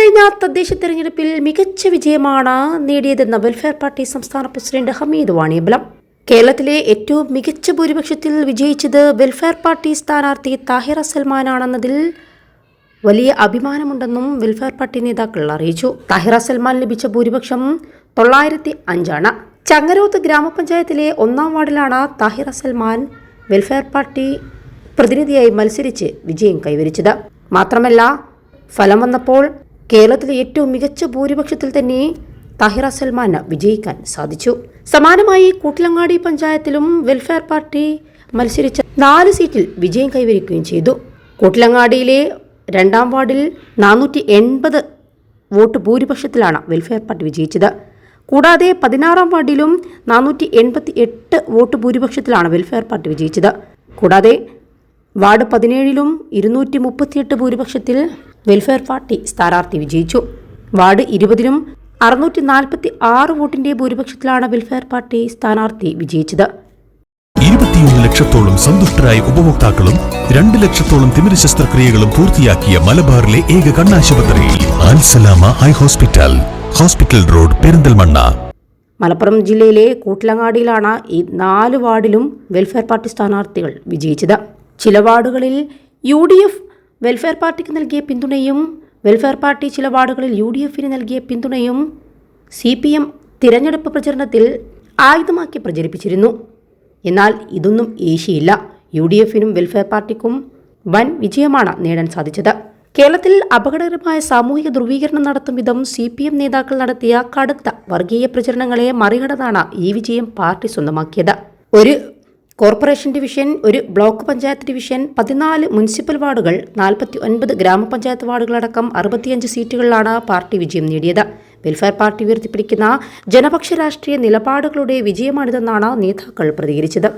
ഇക്കഴിഞ്ഞ തദ്ദേശ തെരഞ്ഞെടുപ്പിൽ മികച്ച വിജയമാണ് നേടിയതെന്ന് വെൽഫെയർ പാർട്ടി സംസ്ഥാന പ്രസിഡന്റ് ഹമീദ് വാണിയമ്പലം. കേരളത്തിലെ ഏറ്റവും മികച്ച ഭൂരിപക്ഷത്തിൽ വിജയിച്ചത് വെൽഫെയർ പാർട്ടി സ്ഥാനാർത്ഥി താഹിറ സൽമാനാണെന്നതിൽ വലിയ അഭിമാനമുണ്ടെന്നും വെൽഫെയർ പാർട്ടി നേതാക്കൾ അറിയിച്ചു. താഹിറ സൽമാൻ ലഭിച്ച ഭൂരിപക്ഷം തൊള്ളായിരത്തി അഞ്ചാണ്. ചങ്ങരോത്ത് ഗ്രാമപഞ്ചായത്തിലെ ഒന്നാം വാർഡിലാണ് താഹിറ സൽമാൻ വെൽഫെയർ പാർട്ടി പ്രതിനിധിയായി മത്സരിച്ച് വിജയം കൈവരിച്ചത്. മാത്രമല്ല ഫലം വന്നപ്പോൾ കേരളത്തിലെ ഏറ്റവും മികച്ച ഭൂരിപക്ഷത്തിൽ തന്നെ താഹിറ സൽമാന് വിജയിക്കാൻ സാധിച്ചു. സമാനമായി കൂട്ടിലങ്ങാടി പഞ്ചായത്തിലും വെൽഫെയർ പാർട്ടി മത്സരിച്ച നാല് സീറ്റിൽ വിജയം കൈവരിക്കുകയും ചെയ്തു. കൂട്ടിലങ്ങാടിയിലെ രണ്ടാം വാർഡിൽ നാനൂറ്റി എൺപത് വോട്ട് ഭൂരിപക്ഷത്തിലാണ് വെൽഫെയർ പാർട്ടി വിജയിച്ചത്. കൂടാതെ പതിനാറാം വാർഡിലും നാനൂറ്റി എൺപത്തി എട്ട് വോട്ട് ഭൂരിപക്ഷത്തിലാണ് വെൽഫെയർ പാർട്ടി വിജയിച്ചത്. കൂടാതെ വാർഡ് പതിനേഴിലും ഇരുന്നൂറ്റി മുപ്പത്തിയെട്ട് ഭൂരിപക്ഷത്തിൽ വെൽഫെയർ പാർട്ടി സ്ഥാനാർത്ഥി വിജയിച്ചു. വാർഡ് ഇരുപതിലും അറുന്നൂറ്റി നാൽപ്പത്തി ആറ് വോട്ടിന്റെ ഭൂരിപക്ഷത്തിലാണ് വെൽഫെയർ പാർട്ടി സ്ഥാനാർത്ഥി വിജയിച്ചത്. ഇരുപത്തിയൊന്ന് ലക്ഷത്തോളം സന്തുഷ്ടരായ ഉപഭോക്താക്കളും രണ്ട് ലക്ഷത്തോളം തിമിര ശസ്ത്രക്രിയകളും പൂർത്തിയാക്കിയ മലബാറിലെ ഏക കണ്ണാശുപത്രി Al Salama eye hospital hospital road Perinthalmanna. Malappuram ജില്ലയിലെ കൂട്ടിലങ്ങാടിയിലാണ് ഈ നാല് വാർഡിലും വെൽഫെയർ പാർട്ടി സ്ഥാനാർത്ഥികൾ വിജയിച്ചത്. ചില വാർഡുകളിൽ യു ഡി എഫ് വെൽഫെയർ പാർട്ടിക്ക് നൽകിയ പിന്തുണയും വെൽഫെയർ പാർട്ടി ചില വാർഡുകളിൽ യു ഡി എഫിന് നൽകിയ പിന്തുണയും സി പി എം തിരഞ്ഞെടുപ്പ് പ്രചരണത്തിൽ ആയുധമാക്കി പ്രചരിപ്പിച്ചിരുന്നു. എന്നാൽ ഇതൊന്നും ഏശിയില്ല. യു ഡി എഫിനും വെൽഫെയർ പാർട്ടിക്കും വൻ വിജയമാണ് നേടാൻ സാധിച്ചത്. കേരളത്തിൽ അപകടകരമായ സാമൂഹിക ധ്രുവീകരണം നടത്തും വിധം സി പി എം നേതാക്കൾ നടത്തിയ കടുത്ത വർഗീയ പ്രചരണങ്ങളെ മറികടന്നാണ് ഈ വിജയം പാർട്ടി സ്വന്തമാക്കിയത്. ഒരു കോർപ്പറേഷൻ ഡിവിഷൻ ഒരു ബ്ലോക്ക് പഞ്ചായത്ത് ഡിവിഷൻ പതിനാല് മുനിസിപ്പൽ വാർഡുകൾ നാൽപ്പത്തി ഒൻപത് ഗ്രാമപഞ്ചായത്ത് വാർഡുകളടക്കം അറുപത്തിയഞ്ച് സീറ്റുകളിലാണ് പാർട്ടി വിജയം നേടിയത്. വെൽഫെയർ പാർട്ടി ഉയർത്തിപ്പിടിക്കുന്ന ജനപക്ഷ രാഷ്ട്രീയ നിലപാടുകളുടെ വിജയമാണിതെന്നാണ് നേതാക്കൾ പ്രതികരിച്ചത്.